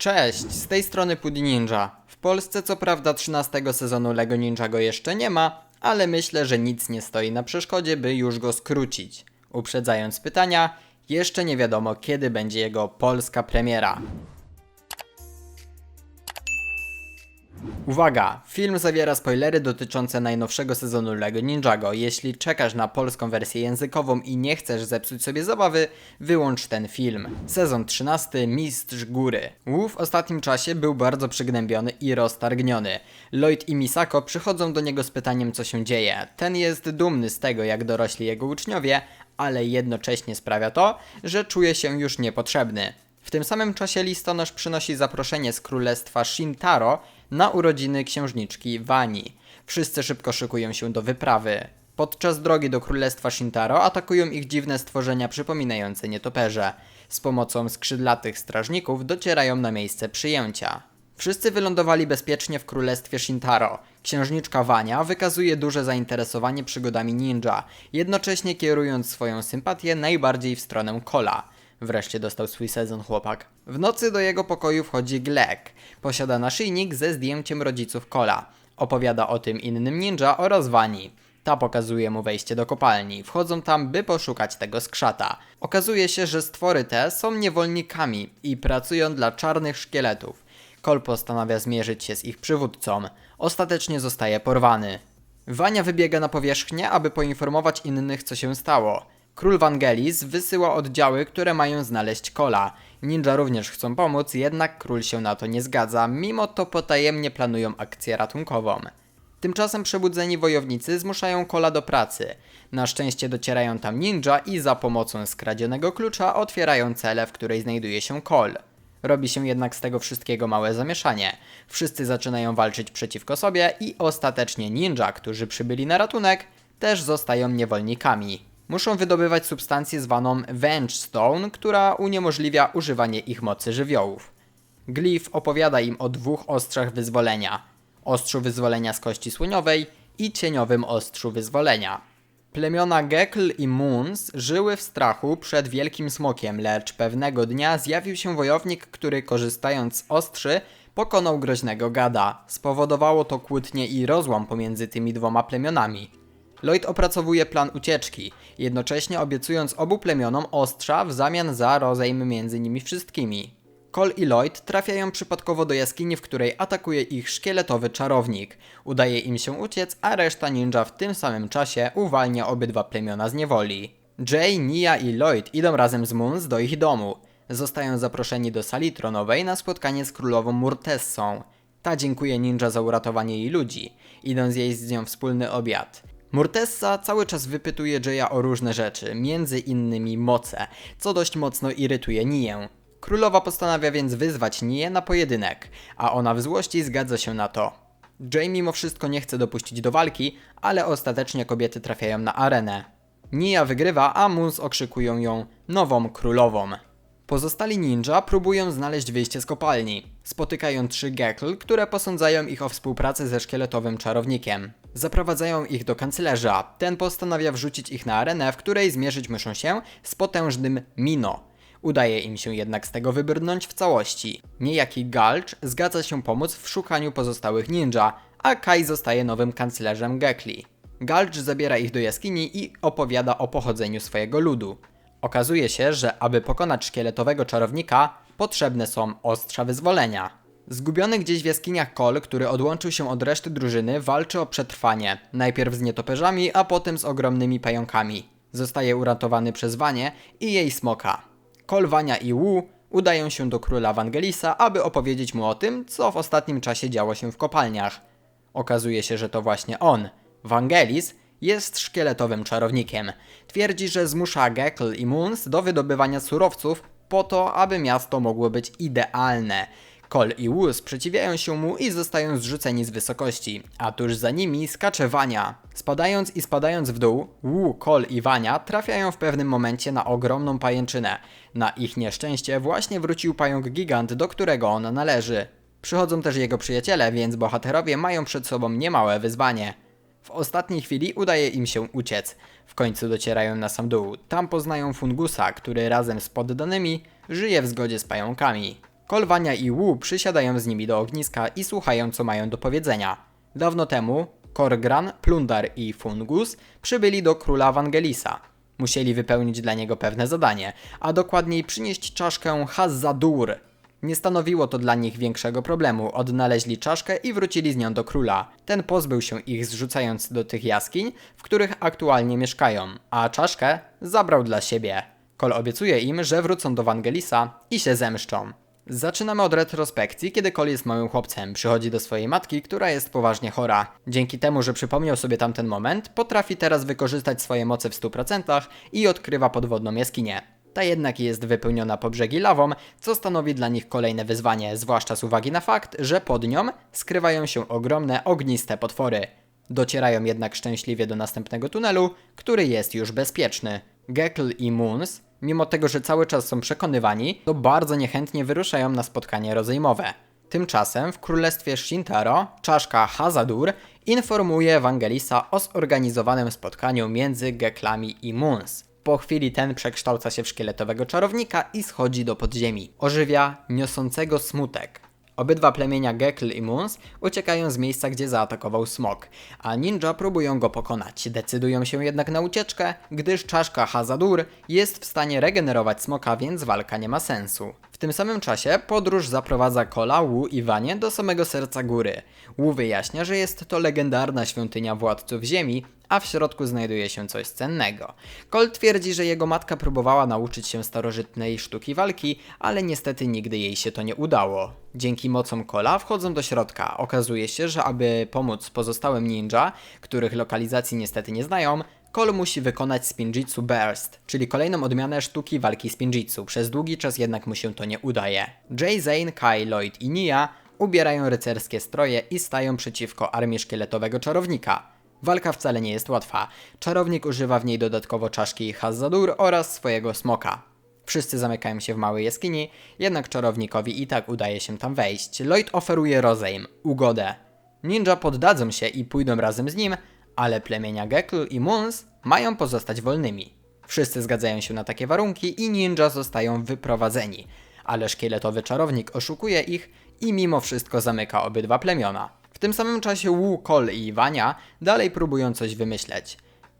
Cześć, z tej strony Pudi Ninja. W Polsce co prawda 13 sezonu Lego Ninjago jeszcze nie ma, ale myślę, że nic nie stoi na przeszkodzie, by już go skrócić. Uprzedzając pytania, jeszcze nie wiadomo kiedy będzie jego polska premiera. Uwaga! Film zawiera spoilery dotyczące najnowszego sezonu LEGO Ninjago. Jeśli czekasz na polską wersję językową i nie chcesz zepsuć sobie zabawy, wyłącz ten film. Sezon 13 Mistrz Góry. Wu w ostatnim czasie był bardzo przygnębiony i roztargniony. Lloyd i Misako przychodzą do niego z pytaniem co się dzieje. Ten jest dumny z tego jak dorośli jego uczniowie, ale jednocześnie sprawia to, że czuje się już niepotrzebny. W tym samym czasie listonosz przynosi zaproszenie z królestwa Shintaro na urodziny księżniczki Wani. Wszyscy szybko szykują się do wyprawy. Podczas drogi do królestwa Shintaro atakują ich dziwne stworzenia przypominające nietoperze. Z pomocą skrzydlatych strażników docierają na miejsce przyjęcia. Wszyscy wylądowali bezpiecznie w królestwie Shintaro. Księżniczka Wania wykazuje duże zainteresowanie przygodami ninja, jednocześnie kierując swoją sympatię najbardziej w stronę Kola. Wreszcie dostał swój sezon chłopak. W nocy do jego pokoju wchodzi Glek. Posiada naszyjnik ze zdjęciem rodziców Kola. Opowiada o tym innym ninja oraz Wani. Ta pokazuje mu wejście do kopalni. Wchodzą tam, by poszukać tego skrzata. Okazuje się, że stwory te są niewolnikami i pracują dla czarnych szkieletów. Kol postanawia zmierzyć się z ich przywódcą. Ostatecznie zostaje porwany. Wania wybiega na powierzchnię, aby poinformować innych, co się stało. Król Vangelis wysyła oddziały, które mają znaleźć Kola. Ninja również chcą pomóc, jednak król się na to nie zgadza, mimo to potajemnie planują akcję ratunkową. Tymczasem przebudzeni wojownicy zmuszają Kola do pracy. Na szczęście docierają tam ninja i za pomocą skradzionego klucza otwierają celę, w której znajduje się Kol. Robi się jednak z tego wszystkiego małe zamieszanie. Wszyscy zaczynają walczyć przeciwko sobie i ostatecznie ninja, którzy przybyli na ratunek, też zostają niewolnikami. Muszą wydobywać substancję zwaną Venge Stone, która uniemożliwia używanie ich mocy żywiołów. Glyph opowiada im o dwóch ostrzach wyzwolenia. Ostrzu wyzwolenia z kości słoniowej i cieniowym ostrzu wyzwolenia. Plemiona Gekl i Moons żyły w strachu przed wielkim smokiem, lecz pewnego dnia zjawił się wojownik, który korzystając z ostrzy pokonał groźnego gada. Spowodowało to kłótnie i rozłam pomiędzy tymi dwoma plemionami. Lloyd opracowuje plan ucieczki, jednocześnie obiecując obu plemionom ostrza w zamian za rozejm między nimi wszystkimi. Cole i Lloyd trafiają przypadkowo do jaskini, w której atakuje ich szkieletowy czarownik. Udaje im się uciec, a reszta ninja w tym samym czasie uwalnia obydwa plemiona z niewoli. Jay, Nia i Lloyd idą razem z Moons do ich domu. Zostają zaproszeni do sali tronowej na spotkanie z królową Murtessą. Ta dziękuje ninja za uratowanie jej ludzi, idąc jeść z nią wspólny obiad. Murtessa cały czas wypytuje Jaya o różne rzeczy, między innymi moce, co dość mocno irytuje Niję. Królowa postanawia więc wyzwać Niję na pojedynek, a ona w złości zgadza się na to. Jay mimo wszystko nie chce dopuścić do walki, ale ostatecznie kobiety trafiają na arenę. Nia wygrywa, a Moons okrzykują ją nową królową. Pozostali ninja próbują znaleźć wyjście z kopalni. Spotykają trzy Gekl, które posądzają ich o współpracę ze szkieletowym czarownikiem. Zaprowadzają ich do kanclerza. Ten postanawia wrzucić ich na arenę, w której zmierzyć muszą się z potężnym Mino. Udaje im się jednak z tego wybrnąć w całości. Niejaki Gulch zgadza się pomóc w szukaniu pozostałych ninja, a Kai zostaje nowym kanclerzem Gekli. Gulch zabiera ich do jaskini i opowiada o pochodzeniu swojego ludu. Okazuje się, że aby pokonać szkieletowego czarownika, potrzebne są ostrza wyzwolenia. Zgubiony gdzieś w jaskiniach Kol, który odłączył się od reszty drużyny, walczy o przetrwanie. Najpierw z nietoperzami, a potem z ogromnymi pająkami. Zostaje uratowany przez Wanie i jej smoka. Kol, Wania i Wu udają się do króla Wangelisa, aby opowiedzieć mu o tym, co w ostatnim czasie działo się w kopalniach. Okazuje się, że to właśnie on, Wangelis, jest szkieletowym czarownikiem. Twierdzi, że zmusza Gekl i Moons do wydobywania surowców po to, aby miasto mogło być idealne. Kol i Wu sprzeciwiają się mu i zostają zrzuceni z wysokości, a tuż za nimi skacze Wania. Spadając i spadając w dół, Wu, Kol i Wania trafiają w pewnym momencie na ogromną pajęczynę. Na ich nieszczęście właśnie wrócił pająk gigant, do którego on należy. Przychodzą też jego przyjaciele, więc bohaterowie mają przed sobą niemałe wyzwanie. W ostatniej chwili udaje im się uciec. W końcu docierają na sam dół. Tam poznają Fungusa, który razem z poddanymi żyje w zgodzie z pająkami. Kolwania i Wu przysiadają z nimi do ogniska i słuchają co mają do powiedzenia. Dawno temu Korgran, Plundar i Fungus przybyli do króla Wangelisa. Musieli wypełnić dla niego pewne zadanie, a dokładniej przynieść czaszkę Hazzadur. Nie stanowiło to dla nich większego problemu. Odnaleźli czaszkę i wrócili z nią do króla. Ten pozbył się ich zrzucając do tych jaskiń, w których aktualnie mieszkają, a czaszkę zabrał dla siebie. Kol obiecuje im, że wrócą do Wangelisa i się zemszczą. Zaczynamy od retrospekcji, kiedy Cole jest małym chłopcem. Przychodzi do swojej matki, która jest poważnie chora. Dzięki temu, że przypomniał sobie tamten moment, potrafi teraz wykorzystać swoje moce w 100% i odkrywa podwodną jaskinię. Ta jednak jest wypełniona po brzegi lawą, co stanowi dla nich kolejne wyzwanie, zwłaszcza z uwagi na fakt, że pod nią skrywają się ogromne ogniste potwory. Docierają jednak szczęśliwie do następnego tunelu, który jest już bezpieczny. Gekl i Moons, mimo tego, że cały czas są przekonywani, to bardzo niechętnie wyruszają na spotkanie rozejmowe. Tymczasem w królestwie Shintaro czaszka Hazadur informuje Ewangelisa o zorganizowanym spotkaniu między Geklami i Moons. Po chwili ten przekształca się w szkieletowego czarownika i schodzi do podziemi. Ożywia niosącego smutek. Obydwa plemienia Gekl i Moons uciekają z miejsca, gdzie zaatakował smok, a ninja próbują go pokonać. Decydują się jednak na ucieczkę, gdyż czaszka Hazadur jest w stanie regenerować smoka, więc walka nie ma sensu. Tym samym czasie podróż zaprowadza Kola, Wu i Wanie do samego serca góry. Wu wyjaśnia, że jest to legendarna świątynia władców ziemi, a w środku znajduje się coś cennego. Kol twierdzi, że jego matka próbowała nauczyć się starożytnej sztuki walki, ale niestety nigdy jej się to nie udało. Dzięki mocom Kola wchodzą do środka. Okazuje się, że aby pomóc pozostałym ninja, których lokalizacji niestety nie znają, Kol musi wykonać Spinjitzu Burst, czyli kolejną odmianę sztuki walki Spinjitzu. Przez długi czas jednak mu się to nie udaje. Jay, Zane, Kai, Lloyd i Nia ubierają rycerskie stroje i stają przeciwko armii szkieletowego czarownika. Walka wcale nie jest łatwa. Czarownik używa w niej dodatkowo czaszki Hazzadur oraz swojego smoka. Wszyscy zamykają się w małej jaskini, jednak czarownikowi i tak udaje się tam wejść. Lloyd oferuje rozejm, ugodę. Ninja poddadzą się i pójdą razem z nim, ale plemienia Gekl i Moons mają pozostać wolnymi. Wszyscy zgadzają się na takie warunki i ninja zostają wyprowadzeni, ale szkieletowy czarownik oszukuje ich i mimo wszystko zamyka obydwa plemiona. W tym samym czasie Wu, Kol i Wania dalej próbują coś wymyśleć.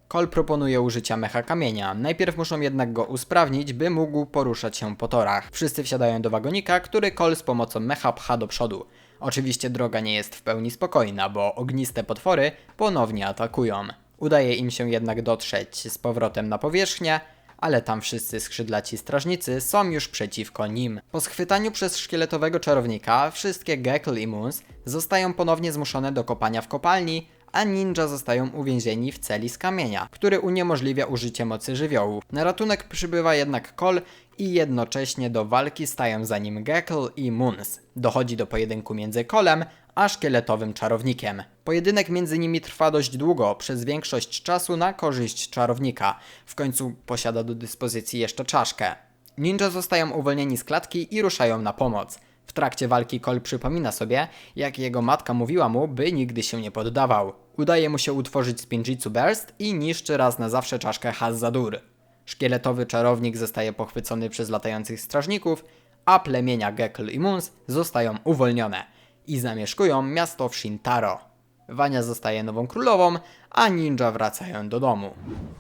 Kol proponuje użycia mecha kamienia. Najpierw muszą jednak go usprawnić, by mógł poruszać się po torach. Wszyscy wsiadają do wagonika, który Kol z pomocą mecha pcha do przodu. Oczywiście droga nie jest w pełni spokojna, bo ogniste potwory ponownie atakują. Udaje im się jednak dotrzeć z powrotem na powierzchnię, ale tam wszyscy skrzydlaci strażnicy są już przeciwko nim. Po schwytaniu przez szkieletowego czarownika, wszystkie Gekl i Moons zostają ponownie zmuszone do kopania w kopalni, a ninja zostają uwięzieni w celi z kamienia, który uniemożliwia użycie mocy żywiołu. Na ratunek przybywa jednak Kol i jednocześnie do walki stają za nim Gekl i Moons. Dochodzi do pojedynku między Kolem a szkieletowym czarownikiem. Pojedynek między nimi trwa dość długo, przez większość czasu na korzyść czarownika. W końcu posiada do dyspozycji jeszcze czaszkę. Ninja zostają uwolnieni z klatki i ruszają na pomoc. W trakcie walki Cole przypomina sobie, jak jego matka mówiła mu, by nigdy się nie poddawał. Udaje mu się utworzyć Spinjitzu Burst i niszczy raz na zawsze czaszkę Hazzadur. Szkieletowy czarownik zostaje pochwycony przez latających strażników, a plemienia Gekl i Moons zostają uwolnione i zamieszkują miasto w Shintaro. Wania zostaje nową królową, a ninja wracają do domu.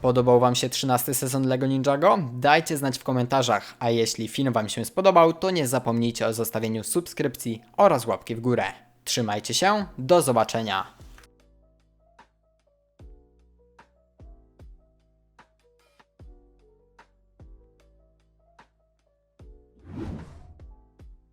Podobał Wam się 13 sezon LEGO Ninjago? Dajcie znać w komentarzach, a jeśli film Wam się spodobał, to nie zapomnijcie o zostawieniu subskrypcji oraz łapki w górę. Trzymajcie się, do zobaczenia!